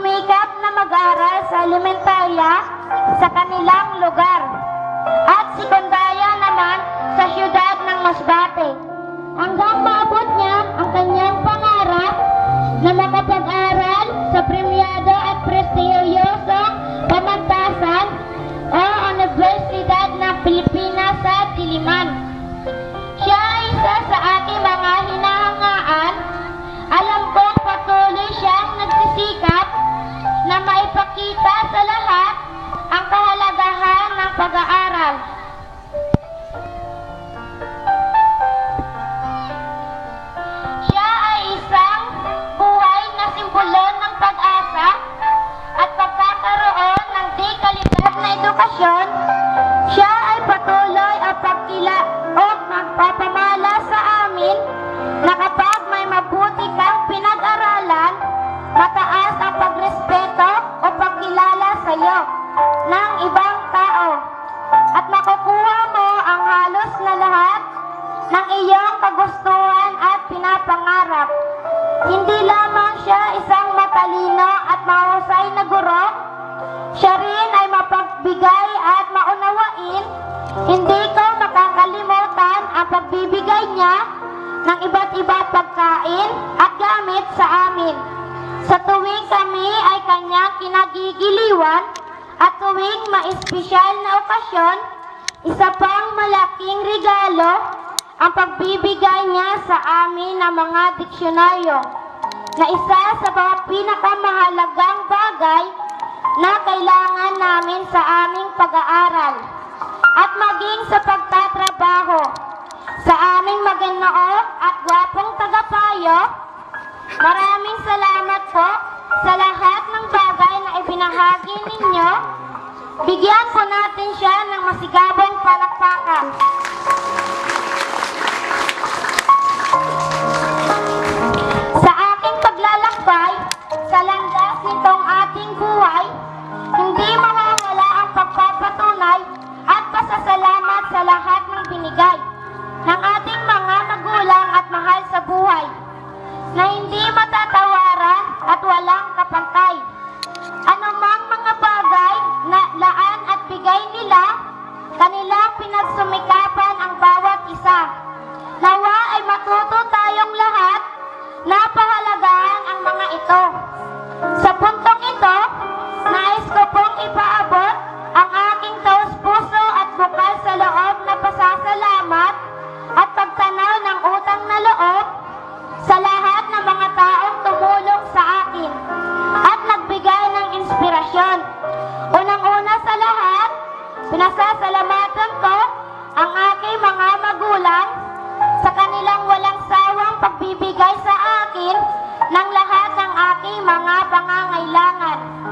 sumikap na mag-aral sa elementarya sa kanilang lugar. At sekundaya naman sa siyudad ng Masbate. Hanggang maabot niya ang kanyang pangarap na makapag-aral sa premyado at prestigyosong ang pagkila o magpapamala sa amin na kapag may mabuti kang pinag-aralan, mataas ang pagrespeto o pagkilala sa iyo ng ibang tao at makukuha mo ang halos na lahat ng iyong kagustuhan at pinapangarap. Hindi lamang siya isang matalino at mahusay na guro, siya rin ay mapagbigay at maunawain. Hindi pagbibigay niya ng iba't ibang pagkain at gamit sa amin. Sa tuwing kami ay kanyang kinagigiliwan at tuwing ma-espesyal na okasyon, isa pang malaking regalo ang pagbibigay niya sa amin ng mga diksyonaryo na isa sa mga pinakamahalagang bagay na kailangan namin sa aming pag-aaral at maging sa pagtatrabaho sa aming maginoo at gwapong tagapayo. Maraming salamat po sa lahat ng bagay na ibinahagi ninyo. Bigyan po natin siya ng masigabong palakpakan. Sa aking paglalakbay, sa landas nitong ating buhay, hindi mawawala ang pagpapatunay at pasasalamat sa lahat ng binigay pangangailangan.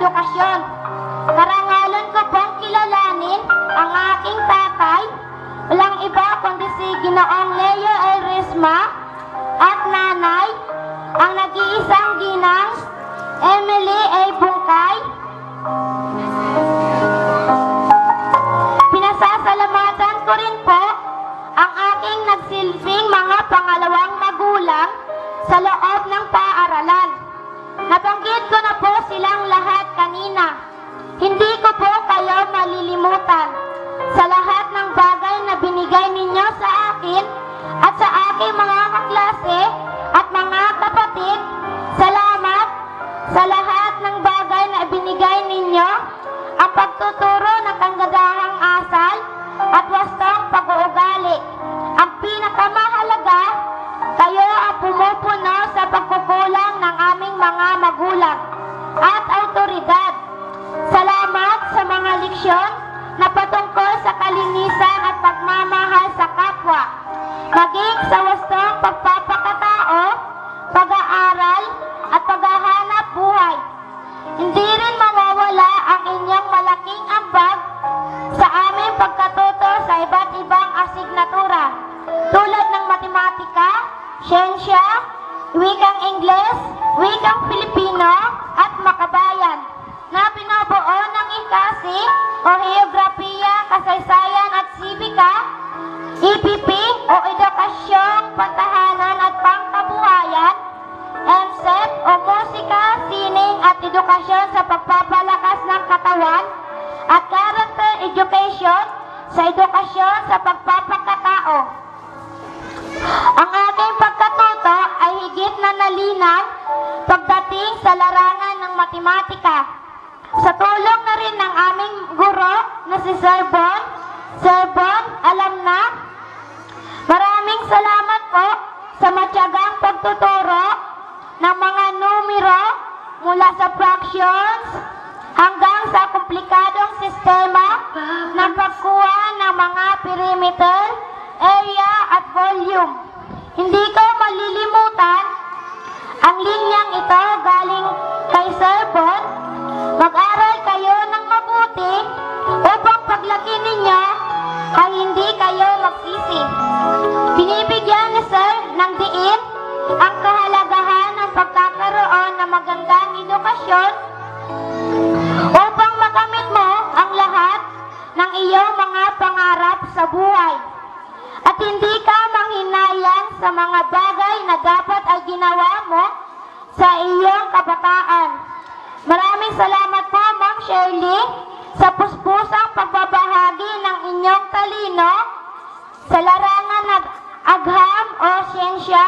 Edukasyon. Karangalan ko pong kilalanin ang aking tatay, walang iba kundi si Ginoong Leo El Resma at nanay, ang nag-iisang ginang Emily A. Bungkay. Pinasasalamatan ko rin po ang aking nagsilbing mga pangalawang magulang sa loob ng paaralan. Nabanggit ko na po silang at autoridad. Salamat sa mga leksyon na patungkol sa kalinisan at pagmamahal sa kapwa. Maging sa wastong pagpapakatao, kabayan na binubuo ng ikasi o heograpiya, kasaysayan at sibika, EPP o edukasyong pantahanan at pangkabuhayan, MSET o musika, sining at edukasyon sa pagpapalakas ng katawan, at character education sa edukasyon sa pagpapakatao. Ang aking pagkatuto ay higit na nalinaw pagdating sa larangan matematika. Sa tulong na rin ng aming guro na si Sir Bon, Sir Bon, alam na, maraming salamat po sa matyagang pagtuturo ng mga numero mula sa fractions hanggang sa komplikadong sistema ng pagkuha ng mga perimeter, area at volume. Hindi ko malilimutan ang linyang ito galing kabataan. Maraming salamat po, Ma'am Shirley, sa puspusang pagbabahagi ng inyong talino sa larangan ng agham o siyensya.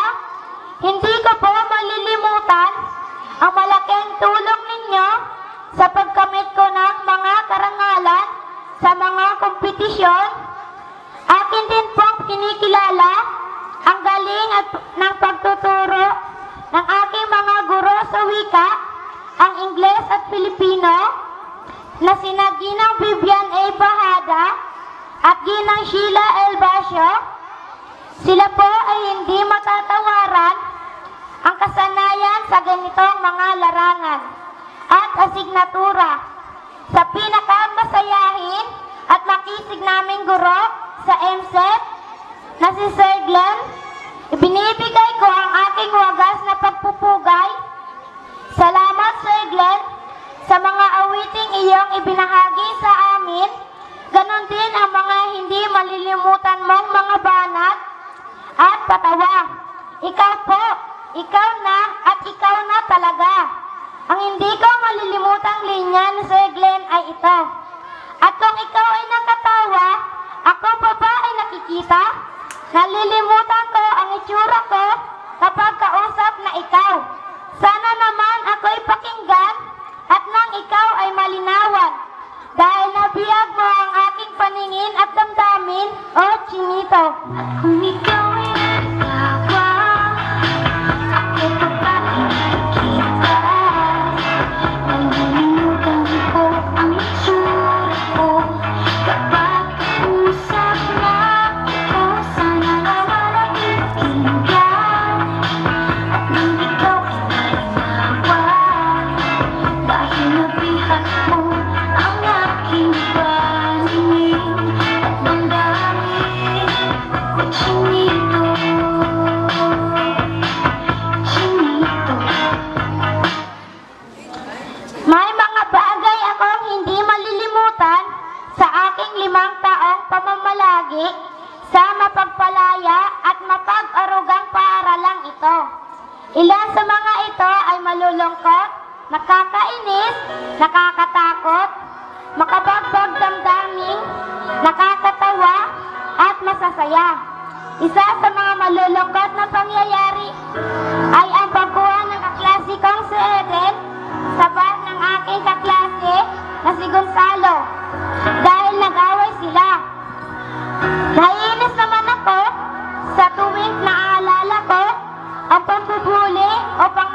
Hindi ko po malilimutan ang malaking tulong ninyo sa pagkamit ko ng mga karangalan sa mga kompetisyon. Akin din pong kinikilala ang galing at ng pagtuturo ng aking mga guro sa wika, ang Ingles at Filipino, na sina Ginang Vivian A. Bahada at Ginang Sheila L. Basio. Sila po ay hindi matatawaran ang kasanayan sa ganitong mga larangan at asignatura sa pinakamasayahin at makisig naming guro sa MSET na si Sir Glenn. Ibinibigay ko ang aking wagas na pagpupugay. Salamat Sir Glenn sa mga awiting iyong ibinahagi sa amin. Ganon din ang mga hindi malilimutan mong mga banat at patawa. Ikaw po, ikaw na at ikaw na talaga. Ang hindi ko malilimutang linya ni Sir Glenn ay ito. At kung ikaw ay nakatawa, ako pa ba ay nakikita? Nalilimutan ko ang itsura ko kapag kausap na ikaw. Sana naman ako'y pakinggan at nang ikaw ay malinawan. Dahil nabiyag mo ang aking paningin at damdamin, o chinito. Ay malulungkot, nakakainis, nakakatakot, makabagbag damdaming, nakakatawa, at masasaya. Isa sa mga malulungkot na pangyayari ay ang pagkuha ng kaklase kong si Eden sa bar ng aking kaklase na si Gonzalo. Dahil nag-away sila. Naiinis naman ako sa tuwing naaalala ko ang pambubuli o pang-aaway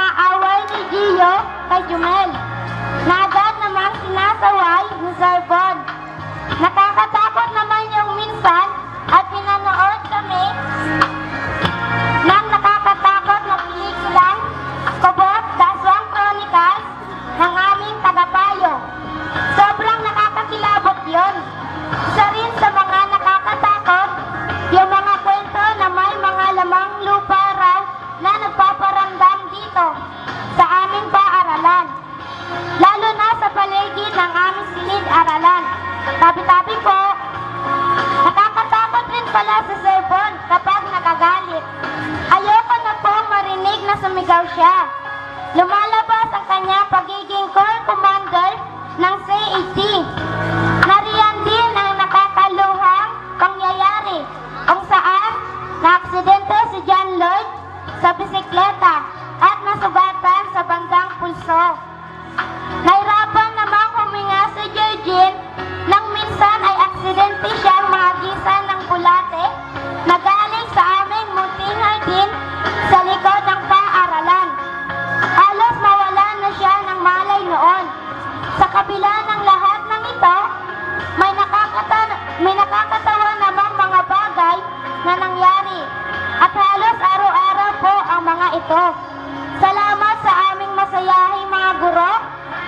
Salamat sa aming masayahing mga guro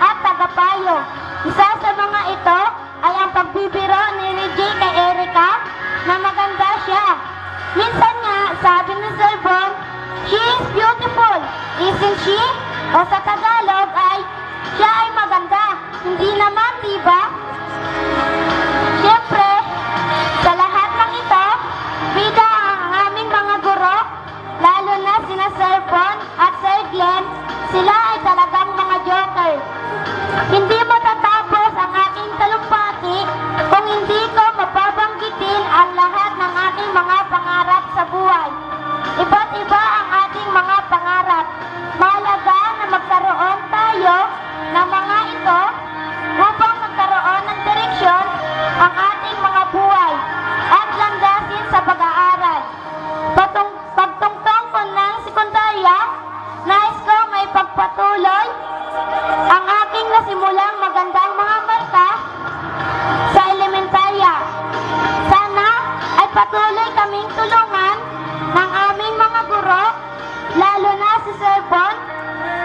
at tagapayo. Isa sa mga ito ay ang pagbibiro ni Reggie kay Erica na maganda siya. Minsan nga, sabi ni Sir Bon, She is beautiful, isn't she? O sa Tagalog ay, siya ay maganda. Hindi naman, di ba? Siyempre, sila ay talagang mga joker. Hindi patuloy kaming tulungan ng aming mga guro, lalo na si Sir Bon,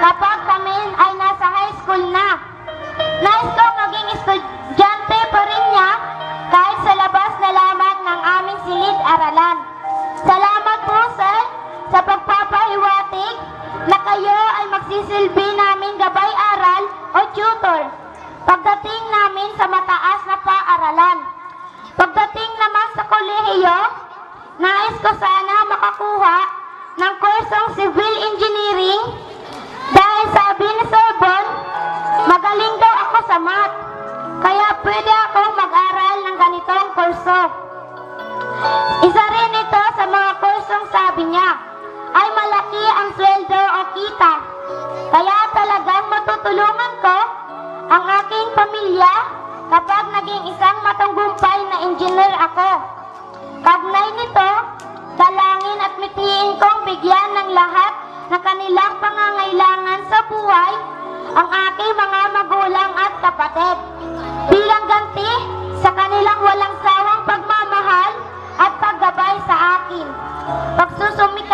kapag kami ay nasa high school na. Nais ko maging estudyante pa rin niya kahit sa labas na lamang ng aming silid-aralan. Salamat po, Sir, sa pagpapahiwatig na kayo ay magsisilbi namin gabay-aral o tutor pagdating namin sa mataas na paaralan. Pagdating naman sa kolehiyo, nais ko sana makakuha ng kursong civil engineering dahil sabi ni Sir Bon, magaling daw ako sa math. Kaya pwede akong mag-aral ng ganitong kurso. Isa rin ito sa mga kursong sabi niya ay malaki ang sweldo o kita. Kaya talagang matutulungan ko ang aking pamilya kapag naging isang matanggumpay na engineer ako. Kagnay nito, dalangin at mitiin kong bigyan ng lahat ng kanilang pangangailangan sa buhay ang aking mga magulang at kapatid. Bilang ganti sa kanilang walang sawang pagmamahal at paggabay sa akin. Pagsusumikapan